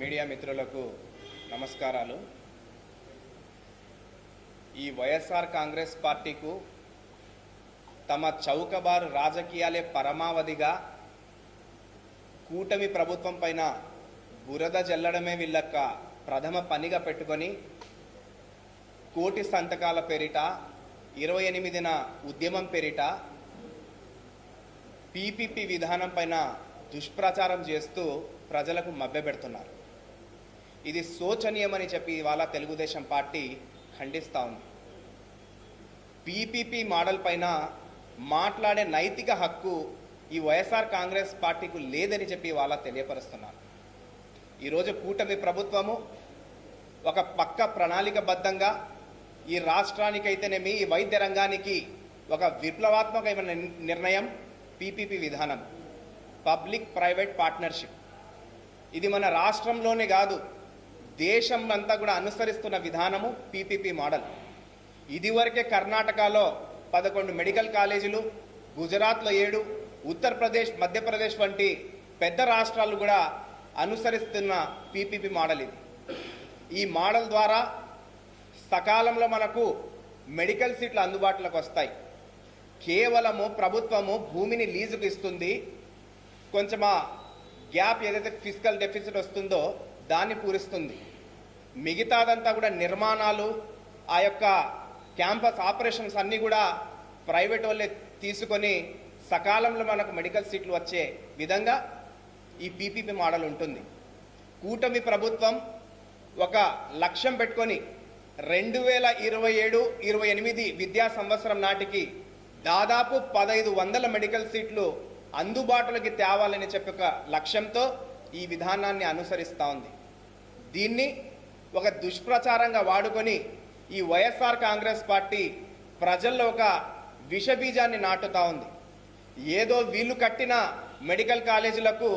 Media మిత్రులకు నమస్కారాలు. ఈ వైఎస్ఆర్ కాంగ్రెస్ పార్టీకు తమ చౌకబారు రాజకీయాలే పరమావధిగా కూటమి ప్రభుత్వం పైన బురద జల్లడమే వీళ్ళక్క ప్రథమ పనిగా పెట్టుకొని కోటి సంతకాల పేరిట ఇరవై ఎనిమిదిన ఉద్యమం పేరిట పీపీపీ విధానం పైన దుష్ప్రచారం చేస్తూ ప్రజలకు మభ్యపెడుతున్నారు. ఇది శోచనీయమని చెప్పి ఇవాళ తెలుగుదేశం పార్టీ ఖండిస్తూ ఉంది. పీపీపీ మోడల్ పైన మాట్లాడే నైతిక హక్కు ఈ వైఎస్ఆర్ కాంగ్రెస్ పార్టీకు లేదని చెప్పి ఇవాళ తెలియపరుస్తున్నారు. ఈరోజు కూటమి ప్రభుత్వము ఒక పక్క ప్రణాళికబద్ధంగా ఈ రాష్ట్రానికైతేనేమి ఈ వైద్య రంగానికి ఒక విప్లవాత్మకమైన నిర్ణయం పీపీపీ విధానం. Public private partnership. ఇది మన రాష్ట్రంలోనే కాదు దేశం అంతా కూడా అనుసరిస్తున్న విధానము పీపీపీ మోడల్. ఇదివరకే కర్ణాటకలో పదకొండు మెడికల్ కాలేజీలు గుజరాత్లో ఏడు ఉత్తరప్రదేశ్ మధ్యప్రదేశ్ వంటి పెద్ద రాష్ట్రాలు కూడా అనుసరిస్తున్న పీపీపీ మోడల్ ఇది. ఈ మోడల్ ద్వారా సకాలంలో మనకు మెడికల్ సీట్లు అందుబాటులోకి వస్తాయి. కేవలము ప్రభుత్వము భూమిని లీజుకు ఇస్తుంది. కొంచెం గ్యాప్ ఏదైతే ఫిజికల్ డెఫిసిట్ వస్తుందో దాన్ని పూరిస్తుంది. మిగతాదంతా కూడా నిర్మాణాలు ఆ యొక్క క్యాంపస్ ఆపరేషన్స్ అన్నీ కూడా ప్రైవేట్ వాళ్ళే తీసుకొని సకాలంలో మనకు మెడికల్ సీట్లు వచ్చే విధంగా ఈ పీపీపీ మోడల్ ఉంటుంది. కూటమి ప్రభుత్వం ఒక లక్ష్యం పెట్టుకొని రెండు వేల ఇరవై ఏడు ఇరవై ఎనిమిది విద్యా సంవత్సరం నాటికి దాదాపు పదహైదు వందల మెడికల్ సీట్లు అందుబాటులోకి తేవాలని చెప్పి ఒక లక్ష్యంతో ఈ విధానాన్ని అనుసరిస్తూ ఉంది. దీన్ని ఒక దుష్ప్రచారంగా వాడుకొని ఈ వైఎస్ఆర్ కాంగ్రెస్ పార్టీ ప్రజల్లో ఒక విషబీజాన్ని నాటుతూ ఉంది. ఏదో వీళ్ళు కట్టిన మెడికల్ కాలేజీలకు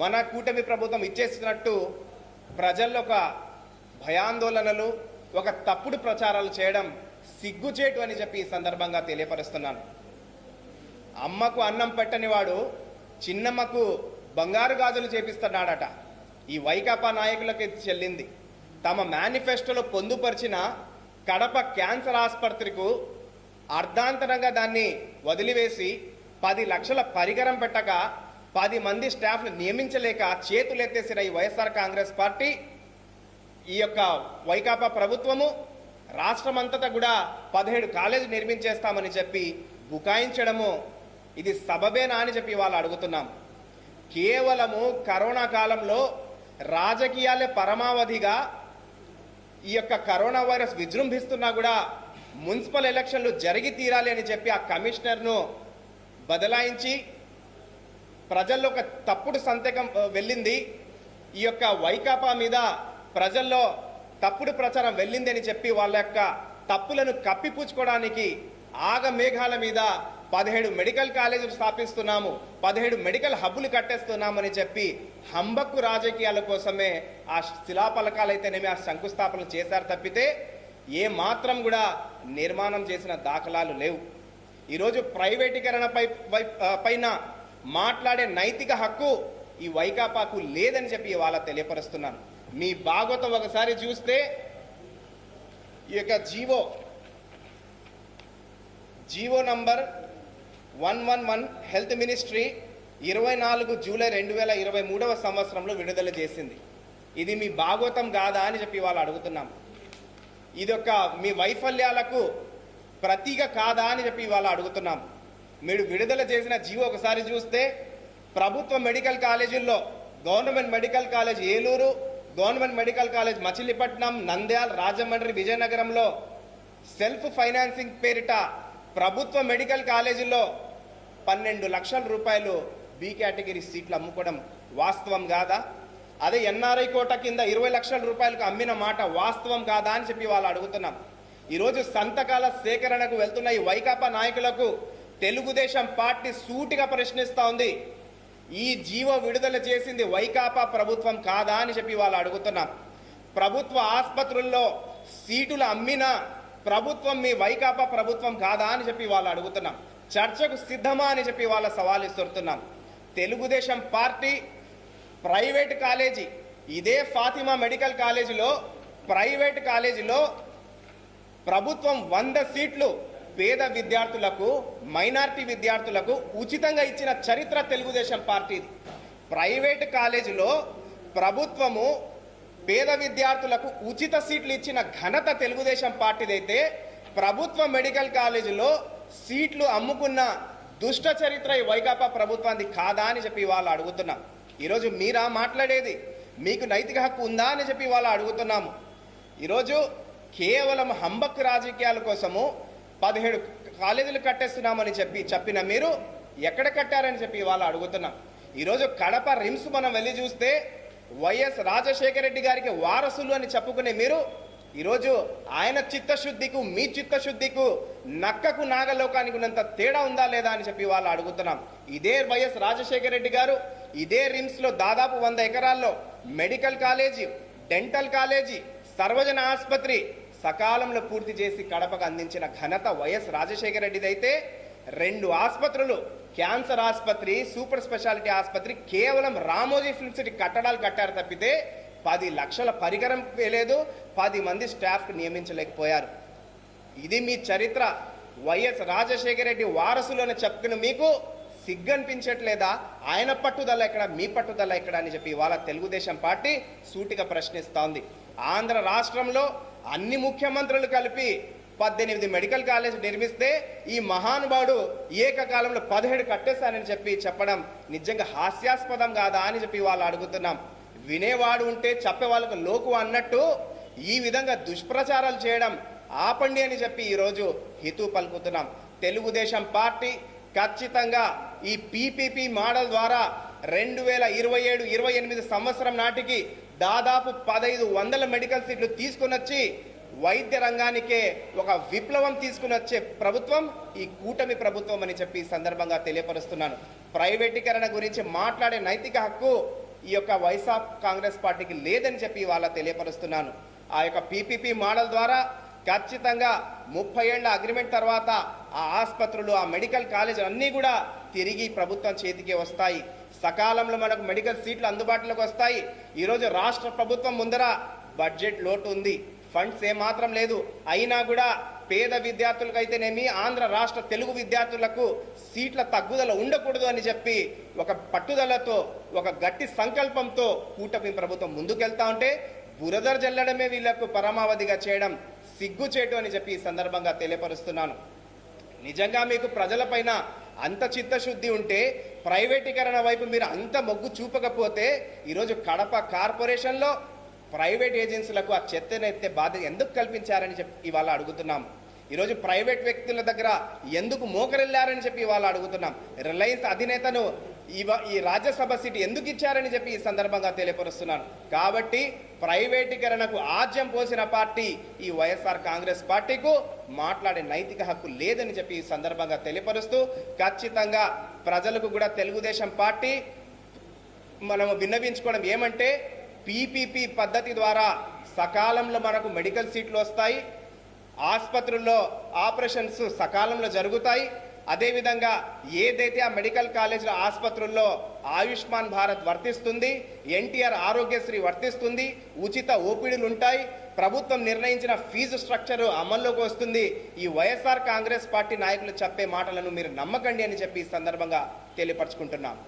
మన కూటమి ప్రభుత్వం ఇచ్చేసినట్టు ప్రజల్లో ఒక భయాందోళనలు ఒక తప్పుడు ప్రచారాలు చేయడం సిగ్గుచేటు అని చెప్పి ఈ సందర్భంగా తెలియపరుస్తున్నాను. అమ్మకు అన్నం పెట్టని వాడు చిన్నమ్మకు బంగారు గాజులు చేపిస్తున్నాడట. ఈ వైకాపా నాయకులకి చెల్లింది. తమ మేనిఫెస్టోలో పొందుపరిచిన కడప క్యాన్సర్ ఆసుపత్రికు అర్ధాంతరంగా దాన్ని వదిలివేసి పది లక్షల పరికరం పెట్టక పది మంది స్టాఫ్ను నియమించలేక చేతులెత్తేసిన ఈ వైఎస్ఆర్ కాంగ్రెస్ పార్టీ ఈ యొక్క వైకాపా ప్రభుత్వము రాష్ట్రమంతటా కూడా పదిహేడు కాలేజీ నిర్మించేస్తామని చెప్పి బుకాయించడము ఇది సబబేనా అని చెప్పి వాళ్ళు అడుగుతున్నాం. కేవలము కరోనా కాలంలో రాజకీయాలే పరమావధిగా ఈ యొక్క కరోనా వైరస్ విజృంభిస్తున్నా కూడా మున్సిపల్ ఎలక్షన్లు జరిగి తీరాలి అని చెప్పి ఆ కమిషనర్ను బదలాయించి ప్రజల్లో ఒక తప్పుడు సంతకం వెళ్ళింది. ఈ యొక్క వైకాపా మీద ప్రజల్లో తప్పుడు ప్రచారం వెళ్ళింది అని చెప్పి వాళ్ళ యొక్క తప్పులను కప్పిపుచ్చుకోవడానికి ఆగ మేఘాల మీద పదిహేడు మెడికల్ కాలేజీలు స్థాపిస్తున్నాము పదిహేడు మెడికల్ హబ్బులు కట్టేస్తున్నామని చెప్పి హంబక్కు రాజకీయాల కోసమే ఆ శిలాపలకాలైతేనేమి ఆ శంకుస్థాపన చేశారు తప్పితే ఏ మాత్రం కూడా నిర్మాణం చేసిన దాఖలాలు లేవు. ఈరోజు ప్రైవేటీకరణపై వై- పైన మాట్లాడే నైతిక హక్కు ఈ వైకాపాకు లేదని చెప్పి ఇవాళ తెలియపరుస్తున్నాను. మీ భాగవతం ఒకసారి చూస్తే ఈ యొక్క GO GO number one one one health ministry ఇరవై నాలుగు జూలై రెండు వేల ఇరవై మూడవ సంవత్సరంలో విడుదల చేసింది. ఇది మీ భాగవతం కాదా అని చెప్పి వాళ్ళు అడుగుతున్నాం. ఇది ఒక మీ వైఫల్యాలకు ప్రతీక కాదా అని చెప్పి వాళ్ళు అడుగుతున్నాం. మీరు విడుదల చేసిన జీవో ఒకసారి చూస్తే ప్రభుత్వ మెడికల్ కాలేజీల్లో government medical college Eluru government medical college Machilipatnam Nandyal Rajahmundry విజయనగరంలో సెల్ఫ్ ఫైనాన్సింగ్ పేరిట ప్రభుత్వ మెడికల్ కాలేజీల్లో పన్నెండు లక్షల రూపాయలు బి కేటగిరీ సీట్లు అమ్ముకోవడం వాస్తవం కాదా? అదే ఎన్ఆర్ఐ కోట కింద ఇరవై లక్షల రూపాయలకు అమ్మిన మాట వాస్తవం కాదా అని చెప్పి వాళ్ళు అడుగుతున్నాం. ఈరోజు సంతకాల సేకరణకు వెళ్తున్న ఈ వైకాపా నాయకులకు తెలుగుదేశం పార్టీ సూటిగా ప్రశ్నిస్తూ ఉంది. ఈ జీవో విడుదల చేసింది వైకాపా ప్రభుత్వం కాదా అని చెప్పి వాళ్ళు అడుగుతున్నాం. ప్రభుత్వ ఆసుపత్రుల్లో సీటులు అమ్మిన ప్రభుత్వం మీ వైకాపా ప్రభుత్వం కాదా అని చెప్పి వాళ్ళు అడుగుతున్నాం. చర్చకు సిద్ధమా అని చెప్పి వాళ్ళ సవాల్ ఇస్తున్నాను తెలుగుదేశం పార్టీ ప్రైవేట్ కాలేజీ ఇదే ఫాతిమా మెడికల్ కాలేజీలో ప్రైవేట్ కాలేజీలో ప్రభుత్వం వంద సీట్లు పేద విద్యార్థులకు మైనార్టీ విద్యార్థులకు ఉచితంగా ఇచ్చిన చరిత్ర తెలుగుదేశం పార్టీది. ప్రైవేట్ కాలేజీలో ప్రభుత్వము పేద విద్యార్థులకు ఉచిత సీట్లు ఇచ్చిన ఘనత తెలుగుదేశం పార్టీదైతే ప్రభుత్వ మెడికల్ కాలేజీలో సీట్లు అమ్ముకున్న దుష్ట చరిత్ర ఈ వైకాపా ప్రభుత్వాన్ని కాదా అని చెప్పి వాళ్ళు అడుగుతున్నాం. ఈరోజు మీరా మాట్లాడేది? మీకు నైతిక హక్కు ఉందా అని చెప్పి వాళ్ళు అడుగుతున్నాము. ఈరోజు కేవలం హంబక్ రాజకీయాల కోసము పదిహేడు కాలేజీలు కట్టేస్తున్నామని చెప్పి చెప్పిన మీరు ఎక్కడ కట్టారని చెప్పి వాళ్ళు అడుగుతున్నాం. ఈరోజు కడప రిమ్స్ మనం వెళ్ళి చూస్తే వైఎస్ రాజశేఖర రెడ్డి గారికి వారసులు అని చెప్పుకునే మీరు ఈరోజు ఆయన చిత్తశుద్ధికు మీ చిత్తశుద్ధికు నక్కకు నాగలోకానికి ఉన్నంత తేడా ఉందా లేదా అని చెప్పి వాళ్ళు అడుగుతున్నాం. ఇదే వైఎస్ రాజశేఖర రెడ్డి గారు ఇదే రిమ్స్లో దాదాపు వంద ఎకరాల్లో మెడికల్ కాలేజీ డెంటల్ కాలేజీ సర్వజన ఆసుపత్రి సకాలంలో పూర్తి చేసి కడపకు అందించిన ఘనత వైఎస్ రాజశేఖర రెడ్డిదైతే రెండు ఆసుపత్రులు క్యాన్సర్ ఆసుపత్రి సూపర్ స్పెషాలిటీ ఆసుపత్రి కేవలం రామోజీ ఫిల్మ్ సిటీ కట్టడాలు కట్టారు తప్పితే పది లక్షల పరికరం లేదు పది మంది స్టాఫ్ నియమించలేకపోయారు. ఇది మీ చరిత్ర. వైఎస్ రాజశేఖర రెడ్డి వారసులు అని చెప్పుకున్న మీకు సిగ్గనిపించట్లేదా? ఆయన పట్టుదల ఎక్కడ మీ పట్టుదల ఎక్కడ అని చెప్పి ఇవాళ తెలుగుదేశం పార్టీ సూటిగా ప్రశ్నిస్తోంది. ఆంధ్ర రాష్ట్రంలో అన్ని ముఖ్యమంత్రులు కలిపి పద్దెనిమిది మెడికల్ కాలేజ్ నిర్మిస్తే ఈ మహానుభావుడు ఏకకాలంలో పదిహేడు కట్టేశానని చెప్పి చెప్పడం నిజంగా హాస్యాస్పదం కాదా అని చెప్పి వాళ్ళు అడుగుతున్నాం. వినేవాడు ఉంటే చెప్పేవాళ్ళకు లోకు అన్నట్టు ఈ విధంగా దుష్ప్రచారాలు చేయడం ఆపండి అని చెప్పి ఈరోజు హితూ పలుకుతున్నాం. తెలుగుదేశం పార్టీ ఖచ్చితంగా ఈ పీపీపీ మోడల్ ద్వారా రెండు వేల ఇరవై ఏడు ఇరవై ఎనిమిది సంవత్సరం నాటికి దాదాపు పదహైదు వందల మెడికల్ సీట్లు తీసుకుని వచ్చి వైద్య రంగానికే ఒక విప్లవం తీసుకుని వచ్చే ప్రభుత్వం ఈ కూటమి ప్రభుత్వం అని చెప్పి సందర్భంగా తెలియపరుస్తున్నాను. ప్రైవేటీకరణ గురించి మాట్లాడే నైతిక హక్కు ఈ యొక్క వైసాప్ కాంగ్రెస్ పార్టీకి లేదని చెప్పి ఇవాళ తెలియపరుస్తున్నాను. ఆ యొక్క పీపీపీ మోడల్ ద్వారా ఖచ్చితంగా ముప్పై ఏళ్ళ అగ్రిమెంట్ తర్వాత ఆ ఆసుపత్రులు ఆ మెడికల్ కాలేజీలు అన్నీ కూడా తిరిగి ప్రభుత్వం చేతికి వస్తాయి. సకాలంలో మనకు మెడికల్ సీట్లు అందుబాటులోకి వస్తాయి. ఈరోజు రాష్ట్ర ప్రభుత్వం ముందర బడ్జెట్ లోటు ఉంది. ఫండ్స్ ఏమాత్రం లేదు. అయినా కూడా పేద విద్యార్థులకైతేనేమి ఆంధ్ర రాష్ట్ర తెలుగు విద్యార్థులకు సీట్ల తగ్గుదల ఉండకూడదు అని చెప్పి ఒక పట్టుదలతో ఒక గట్టి సంకల్పంతో కూటమి ప్రభుత్వం ముందుకెళ్తా ఉంటే బురదర్ జల్లడమే వీళ్ళకు పరమావధిగా చేయడం సిగ్గుచేటు అని చెప్పి ఈ సందర్భంగా తెలియపరుస్తున్నాను. నిజంగా మీకు ప్రజలపైన అంత చిత్తశుద్ధి ఉంటే ప్రైవేటీకరణ వైపు మీరు అంత మొగ్గు చూపకపోతే ఈరోజు కడప కార్పొరేషన్లో ప్రైవేట్ ఏజెన్సీలకు ఆ చెత్తనెత్తే బాధ్యత ఎందుకు కల్పించారని చెప్పి ఇవాళ అడుగుతున్నాం. ఈరోజు ప్రైవేట్ వ్యక్తుల దగ్గర ఎందుకు మోకరెళ్ళారని చెప్పి వాళ్ళు అడుగుతున్నాం. రిలయన్స్ అధినేతను ఇవ ఈ రాజ్యసభ సీటు ఎందుకు ఇచ్చారని చెప్పి ఈ సందర్భంగా తెలియపరుస్తున్నాను. కాబట్టి ప్రైవేటీకరణకు ఆజ్యం పోసిన పార్టీ ఈ వైఎస్ఆర్ కాంగ్రెస్ పార్టీకు మాట్లాడే నైతిక హక్కు లేదని చెప్పి ఈ సందర్భంగా తెలియపరుస్తూ ఖచ్చితంగా ప్రజలకు కూడా తెలుగుదేశం పార్టీ మనము విన్నవించుకోవడం ఏమంటే పీపీపీ పద్ధతి ద్వారా సకాలంలో మనకు మెడికల్ సీట్లు వస్తాయి. ఆసుపత్రుల్లో ఆపరేషన్స్ సకాలంలో జరుగుతాయి. అదేవిధంగా ఏదైతే ఆ మెడికల్ కాలేజీల ఆసుపత్రుల్లో ఆయుష్మాన్ భారత్ వర్తిస్తుంది ఎన్టీఆర్ ఆరోగ్యశ్రీ వర్తిస్తుంది ఉచిత ఓపీడీలు ఉంటాయి. ప్రభుత్వం నిర్ణయించిన ఫీజు స్ట్రక్చర్ అమల్లోకి వస్తుంది. ఈ వైఎస్ఆర్ కాంగ్రెస్ పార్టీ నాయకులు చెప్పే మాటలను మీరు నమ్మకండి అని చెప్పి ఈ సందర్భంగా తెలియపరచుకుంటున్నాం.